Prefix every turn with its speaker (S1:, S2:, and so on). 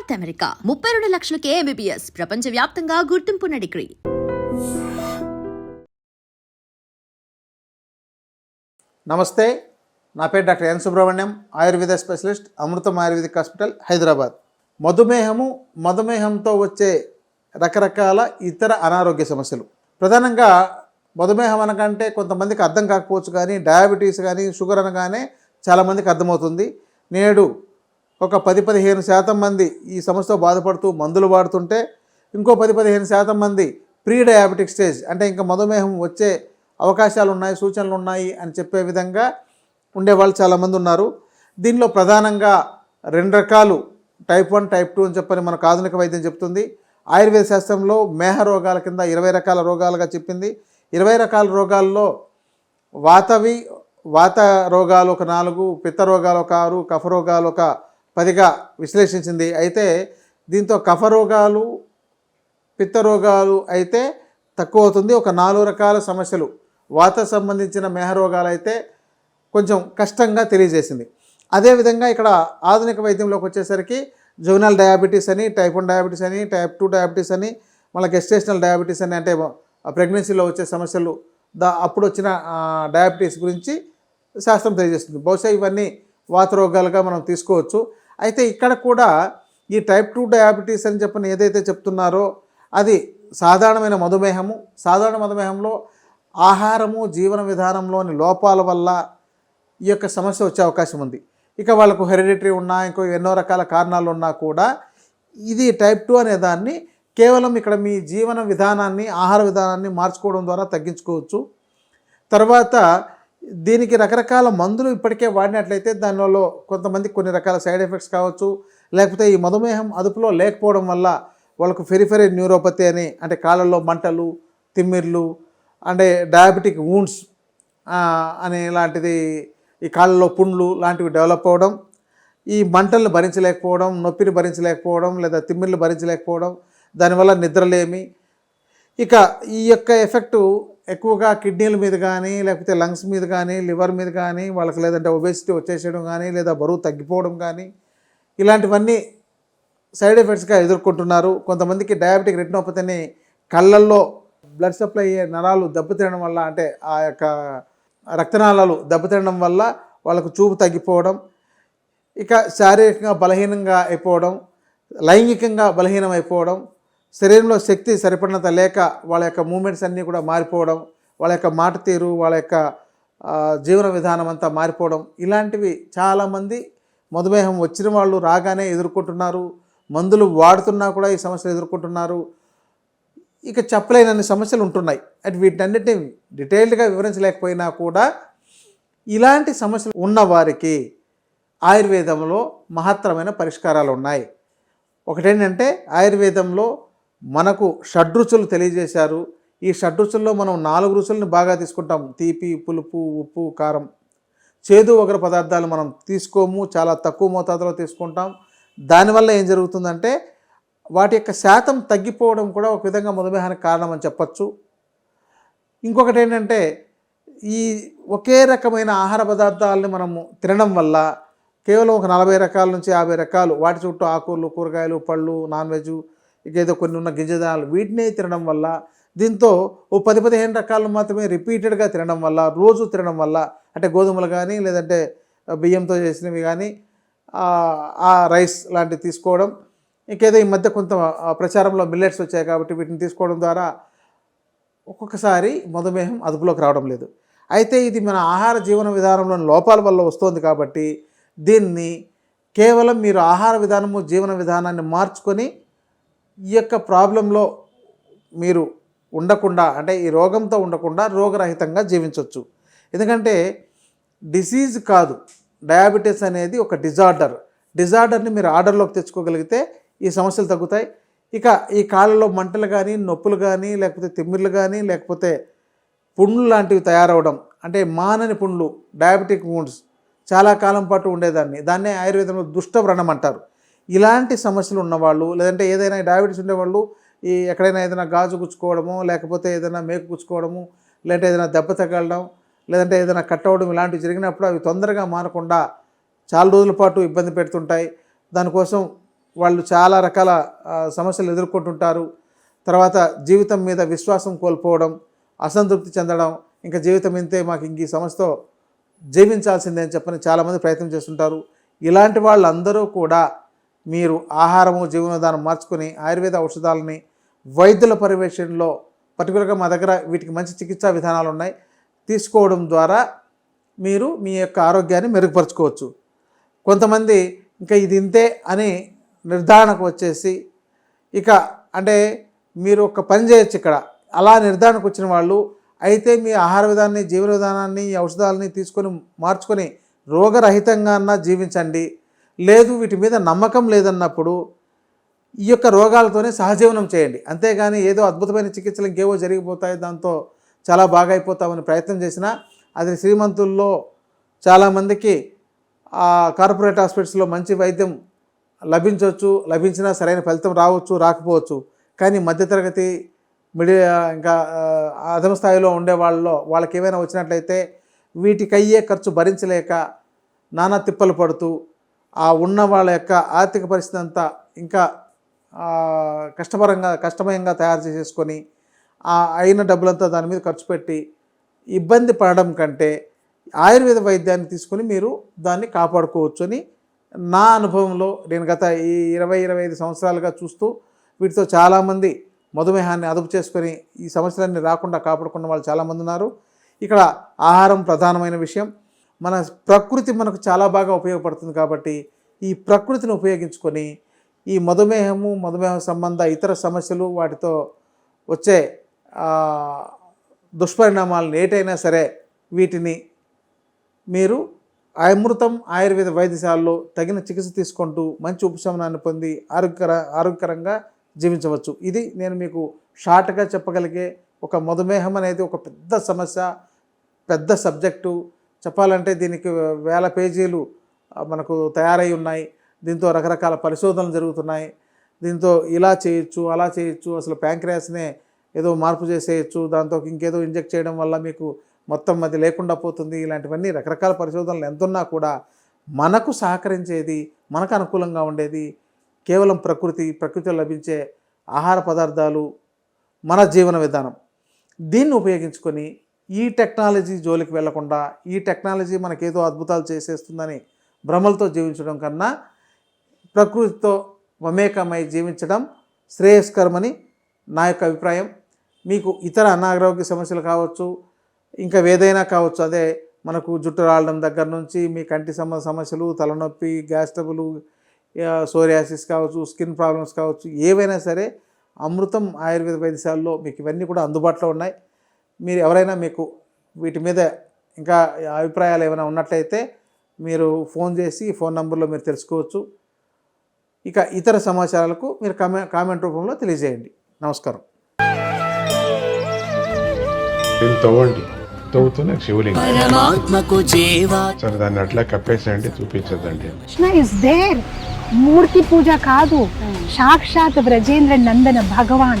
S1: North America ముప్పై రెండు లక్షలకే MBBS ప్రపంచ వ్యాప్తంగా గుర్తింపున్న డిగ్రీ.
S2: నమస్తే నా పేరు doctor N Subrahmanyam Ayurveda specialist Amritam Ayurvedic hospital Hyderabad. మధుమేహము మధుమేహంతో వచ్చే రకరకాల ఇతర అనారోగ్య సమస్యలు. ప్రధానంగా మధుమేహం అనకంటే కొంతమందికి అర్థం కాకపోవచ్చు కానీ డయాబెటీస్ కానీ షుగర్ అనగానే చాలామందికి అర్థమవుతుంది. నేడు ఒక పది పదిహేను శాతం మంది ఈ సమస్యతో బాధపడుతూ మందులు వాడుతుంటే ఇంకో పది పదిహేను శాతం మంది ప్రీ డయాబెటిక్ స్టేజ్ అంటే ఇంకా మధుమేహం వచ్చే అవకాశాలు ఉన్నాయి సూచనలు ఉన్నాయి అని చెప్పే విధంగా ఉండేవాళ్ళు చాలామంది ఉన్నారు. దీనిలో ప్రధానంగా రెండు రకాలు టైప్ వన్ టైప్ టూ అని చెప్పని మనకు ఆధునిక వైద్యం చెప్తుంది. ఆయుర్వేద శాస్త్రంలో మేహ రోగాల కింద ఇరవై రకాల రోగాలుగా చెప్పింది. ఇరవై రకాల రోగాల్లో వాతవి వాత రోగాలు ఒక నాలుగు పిత్త రోగాలు ఒక ఆరు కఫ రోగాలు ఒక పదిగా విశ్లేషించింది. అయితే దీంతో కఫ రోగాలు పిత్త రోగాలు అయితే తక్కువ అవుతుంది. ఒక నాలుగు రకాల సమస్యలు. వాత సంబంధించిన మేహ రోగాలు అయితే కొంచెం కష్టంగా తెలియజేసింది. అదేవిధంగా ఇక్కడ ఆధునిక వైద్యంలోకి వచ్చేసరికి జువనల్ డయాబెటీస్ అని టైప్ వన్ డయాబెటీస్ అని టైప్ టూ డయాబెటీస్ అని మళ్ళీ గెస్టేషనల్ డయాబెటీస్ అని అంటే ప్రెగ్నెన్సీలో వచ్చే సమస్యలు దా అప్పుడు వచ్చిన డయాబెటీస్ గురించి శాస్త్రం తెలియజేస్తుంది. బహుశా ఇవన్నీ వాత రోగాలుగా మనం తీసుకోవచ్చు. అయితే ఇక్కడ కూడా ఈ టైప్ టూ డయాబెటీస్ అని చెప్పిన ఏదైతే చెప్తున్నారో అది సాధారణమైన మధుమేహము. సాధారణ మధుమేహంలో ఆహారము జీవన విధానంలోని లోపాల వల్ల ఈ యొక్క సమస్య వచ్చే అవకాశం ఉంది. ఇక వాళ్ళకు హెరిడిటరీ ఉన్నా ఇంకో ఎన్నో రకాల కారణాలు ఉన్నా కూడా ఇది టైప్ టూ అనే దాన్ని కేవలం ఇక్కడ మీ జీవన విధానాన్ని ఆహార విధానాన్ని మార్చుకోవడం ద్వారా తగ్గించుకోవచ్చు. తర్వాత దీనికి రకరకాల మందులు ఇప్పటికే వాడినట్లయితే దానిలో కొంతమంది కొన్ని రకాల సైడ్ ఎఫెక్ట్స్ కావచ్చు. లేకపోతే ఈ మధుమేహం అదుపులో లేకపోవడం వల్ల వాళ్ళకు ఫెరిఫెరీ న్యూరోపతి అని అంటే కాళ్ళల్లో మంటలు తిమ్మిర్లు అంటే డయాబెటిక్ వూండ్స్ అనే లాంటిది ఈ కాళ్ళలో పుండ్లు లాంటివి డెవలప్ అవ్వడం ఈ మంటలను భరించలేకపోవడం నొప్పిని భరించలేకపోవడం లేదా తిమ్మిర్లు భరించలేకపోవడం దానివల్ల నిద్రలేమి. ఇక ఈ యొక్క ఎఫెక్టు ఎక్కువగా కిడ్నీల మీద కానీ లేకపోతే లంగ్స్ మీద కానీ లివర్ మీద కానీ వాళ్ళకి లేదంటే ఒబేసిటీ వచ్చేసేయడం కానీ లేదా బరువు తగ్గిపోవడం కానీ ఇలాంటివన్నీ సైడ్ ఎఫెక్ట్స్గా ఎదుర్కొంటున్నారు. కొంతమందికి డయాబెటిక్ రెటినోపతిని కళ్ళల్లో బ్లడ్ సప్లై అయ్యే నరాలు దెబ్బతినడం వల్ల అంటే ఆ యొక్క రక్తనాళాలు దెబ్బతినడం వల్ల వాళ్ళకు చూపు తగ్గిపోవడం ఇక శారీరకంగా బలహీనంగా అయిపోవడం లైంగికంగా బలహీనం అయిపోవడం శరీరంలో శక్తి సరిపడినంత లేక వాళ్ళ యొక్క మూమెంట్స్ అన్నీ కూడా మారిపోవడం వాళ్ళ యొక్క మాట తీరు వాళ్ళ యొక్క జీవన విధానం అంతా మారిపోవడం ఇలాంటివి చాలామంది మధుమేహం వచ్చిన వాళ్ళు రాగానే ఎదుర్కొంటున్నారు మందులు వాడుతున్నా కూడా ఈ సమస్యలు ఎదుర్కొంటున్నారు. ఇక చెప్పలేనన్ని సమస్యలు ఉంటున్నాయి. అటు వీటన్నిటిని డీటెయిల్డ్గా వివరించలేకపోయినా కూడా ఇలాంటి సమస్యలు ఉన్న వారికి ఆయుర్వేదంలో మహత్తరమైన పరిష్కారాలు ఉన్నాయి. ఒకటేంటంటే ఆయుర్వేదంలో మనకు షడ్రుచులు తెలియజేశారు. ఈ షడ్రుచుల్లో మనం నాలుగు రుచులను బాగా తీసుకుంటాం. తీపి పులుపు ఉప్పు కారం. చేదు వగర పదార్థాలు మనం తీసుకోము. చాలా తక్కువ మోతాదులో తీసుకుంటాం. దానివల్ల ఏం జరుగుతుందంటే వాటి యొక్క శాతం తగ్గిపోవడం కూడా ఒక విధంగా మధుమేహానికి కారణం అని చెప్పచ్చు. ఇంకొకటి ఏంటంటే ఈ ఒకే రకమైన ఆహార పదార్థాలని మనము తినడం వల్ల కేవలం ఒక నలభై రకాల నుంచి యాభై రకాలు వాటి చుట్టూ ఆకుకూరలు కూరగాయలు పళ్ళు నాన్ వెజ్ ఇక ఏదో కొన్ని ఉన్న గింజదాలు వీటినే తినడం వల్ల దీంతో ఓ పది పదిహేను రకాలు మాత్రమే రిపీటెడ్గా తినడం వల్ల రోజు తినడం వల్ల అంటే గోధుమలు కానీ లేదంటే బియ్యంతో చేసినవి కానీ ఆ, రైస్ లాంటివి తీసుకోవడం. ఇంకేదో ఈ మధ్య కొంత ప్రచారంలో మిల్లెట్స్ వచ్చాయి కాబట్టి వీటిని తీసుకోవడం ద్వారా ఒక్కొక్కసారి మధుమేహం అదుపులోకి రావడం లేదు. అయితే ఇది మన ఆహార జీవన విధానంలోని లోపాల వల్ల వస్తుంది కాబట్టి దీన్ని కేవలం మీరు ఆహార విధానము జీవన విధానాన్ని మార్చుకొని ఈ యొక్క ప్రాబ్లంలో మీరు ఉండకుండా అంటే ఈ రోగంతో ఉండకుండా రోగరహితంగా జీవించవచ్చు ఎందుకంటే డిసీజ్ కాదు. డయాబెటీస్ అనేది ఒక డిజార్డర్. డిజార్డర్ని మీరు ఆర్డర్లోకి తెచ్చుకోగలిగితే ఈ సమస్యలు తగ్గుతాయి. ఇక ఈ కాళ్ళలో మంటలు కానీ నొప్పులు కానీ లేకపోతే తిమ్మిర్లు కానీ లేకపోతే పుండ్లు లాంటివి తయారవడం అంటే మానని పుండ్లు డయాబెటిక్ wounds చాలా కాలం పాటు ఉండేదాన్ని. దాన్నే ఆయుర్వేదంలో దుష్ట వ్రణం అంటారు. ఇలాంటి సమస్యలు ఉన్నవాళ్ళు లేదంటే ఏదైనా డయాబెటీస్ ఉండేవాళ్ళు ఈ ఎక్కడైనా ఏదైనా గాజు గుచ్చుకోవడము లేకపోతే ఏదైనా మేకు గుచ్చుకోవడము లేదంటే ఏదైనా దెబ్బ తగలడం లేదంటే ఏదైనా కట్ అవ్వడం ఇలాంటివి జరిగినప్పుడు అవి తొందరగా మానకుండా చాలా రోజుల పాటు ఇబ్బంది పెడుతుంటాయి. దానికోసం వాళ్ళు చాలా రకాల సమస్యలు ఎదుర్కొంటుంటారు. తర్వాత జీవితం మీద విశ్వాసం కోల్పోవడం అసంతృప్తి చెందడం ఇంకా జీవితం ఇంతే మాకు ఇంక ఈ సమస్యతో జీవించాల్సిందే అని చెప్పని చాలామంది ప్రయత్నం చేస్తుంటారు. ఇలాంటి వాళ్ళందరూ కూడా మీరు ఆహారము జీవన విధానం మార్చుకొని ఆయుర్వేద ఔషధాలని వైద్యుల పర్యవేక్షణలో పర్టికులర్గా మా దగ్గర వీటికి మంచి చికిత్సా విధానాలు ఉన్నాయి తీసుకోవడం ద్వారా మీరు మీ యొక్క ఆరోగ్యాన్ని మెరుగుపరచుకోవచ్చు. కొంతమంది ఇంకా ఇది ఇంతే అని నిర్ధారణకు వచ్చేసి ఇక అంటే మీరు ఒక పని చేయొచ్చు ఇక్కడ. అలా నిర్ధారణకు వచ్చిన వాళ్ళు అయితే మీ ఆహార విధానాన్ని జీవన విధానాన్ని ఈ ఔషధాలని తీసుకొని మార్చుకొని రోగరహితంగా అన్నా జీవించండి. లేదు వీటి మీద నమ్మకం లేదన్నప్పుడు ఈ యొక్క రోగాలతోనే సహజీవనం చేయండి. అంతేగాని ఏదో అద్భుతమైన చికిత్సలు ఇంకేవో జరిగిపోతాయి దాంతో చాలా బాగా అయిపోతామని ప్రయత్నం చేసినా అది శ్రీమంతుల్లో చాలామందికి కార్పొరేట్ హాస్పిటల్స్లో మంచి వైద్యం లభించవచ్చు లభించినా సరైన ఫలితం రావచ్చు రాకపోవచ్చు. కానీ మధ్యతరగతి మిడి ఇంకా అధమ స్థాయిలో ఉండే వాళ్ళలో వాళ్ళకి ఏమైనా వచ్చినట్లయితే వీటికి అయ్యే ఖర్చు భరించలేక నానా తిప్పలు పడుతూ ఆ ఉన్న వాళ్ళ యొక్క ఆర్థిక పరిస్థితి అంతా ఇంకా కష్టపరంగా కష్టమయంగా తయారు చేసేసుకొని ఆ అయిన డబ్బులంతా దాని మీద ఖర్చు పెట్టి ఇబ్బంది పడడం కంటే ఆయుర్వేద వైద్యాన్ని తీసుకొని మీరు దాన్ని కాపాడుకోవచ్చు అని నా అనుభవంలో నేను గత ఈ ఇరవై ఇరవై ఐదు సంవత్సరాలుగా చూస్తూ వీటితో చాలామంది మధుమేహాన్ని అదుపు చేసుకొని ఈ సమస్యలన్నీ రాకుండా కాపాడుకున్న వాళ్ళు చాలామంది ఉన్నారు. ఇక్కడ ఆహారం ప్రధానమైన విషయం. మన ప్రకృతి మనకు చాలా బాగా ఉపయోగపడుతుంది కాబట్టి ఈ ప్రకృతిని ఉపయోగించుకొని ఈ మధుమేహము మధుమేహ సంబంధ ఇతర సమస్యలు వాటితో వచ్చే దుష్పరిణామాలను ఏటైనా సరే వీటిని మీరు అమృతం ఆయుర్వేద వైద్యశాలలో తగిన చికిత్స తీసుకుంటూ మంచి ఉపశమనాన్ని పొంది ఆరోగ్యకర ఆరోగ్యకరంగా జీవించవచ్చు. ఇది నేను మీకు షార్ట్గా చెప్పగలిగే ఒక మధుమేహం అనేది ఒక పెద్ద సమస్య పెద్ద సబ్జెక్టు. చెప్పాలంటే దీనికి వేల పేజీలు మనకు తయారై ఉన్నాయి. దీంతో రకరకాల పరిశోధనలు జరుగుతున్నాయి. దీంతో ఇలా చేయొచ్చు అలా చేయొచ్చు అసలు ప్యాంక్రియాస్నే ఏదో మార్పు చేసేయచ్చు దాంతో ఇంకేదో ఇంజెక్ట్ చేయడం వల్ల మీకు మొత్తం అది లేకుండా పోతుంది. ఇలాంటివన్నీ రకరకాల పరిశోధనలు ఎంతున్నా కూడా మనకు సహకరించేది మనకు అనుకూలంగా ఉండేది కేవలం ప్రకృతి ప్రకృతిలో లభించే ఆహార పదార్థాలు మన జీవన విధానం. దీన్ని ఉపయోగించుకొని ఈ టెక్నాలజీ జోలికి వెళ్ళకుండా ఈ టెక్నాలజీ మనకేదో అద్భుతాలు చేసేస్తుందని భ్రమలతో జీవించడం కన్నా ప్రకృతితో మమేకమై జీవించడం శ్రేయస్కరమని నా యొక్క అభిప్రాయం. మీకు ఇతర అనారోగ్య సమస్యలు కావచ్చు ఇంకా ఏదైనా కావచ్చు అదే మనకు జుట్టు రావడం దగ్గర నుంచి మీ కంటి సంబంధ సమస్యలు తలనొప్పి గ్యాస్ ట్రబుల్ సోరియాసిస్ కావచ్చు స్కిన్ ప్రాబ్లమ్స్ కావచ్చు ఏవైనా సరే అమృతం ఆయుర్వేద వైద్యశాలలో మీకు ఇవన్నీ కూడా అందుబాటులో ఉన్నాయి. మీరు ఎవరైనా మీకు వీటి మీద ఇంకా అభిప్రాయాలు ఏమైనా ఉన్నట్లయితే మీరు ఫోన్ చేసి ఫోన్ నంబర్లో మీరు తెలుసుకోవచ్చు. ఇక ఇతర సమాచారాలకు మీరు కామె కామెంట్ రూపంలో తెలియజేయండి. నమస్కారం.
S3: తవ్వండి. తవ్వుతూనే శివలింగం.
S4: పరమాత్మకు జీవా.
S3: సరే దాన్ని అట్లా కప్పేసేయండి చూపించదండి
S5: కృష్ణ ఇస్ దేర్ మూర్తి పూజ కాదు. సాక్షాత్ వ్రజేంద్ర నందన భగవాన్.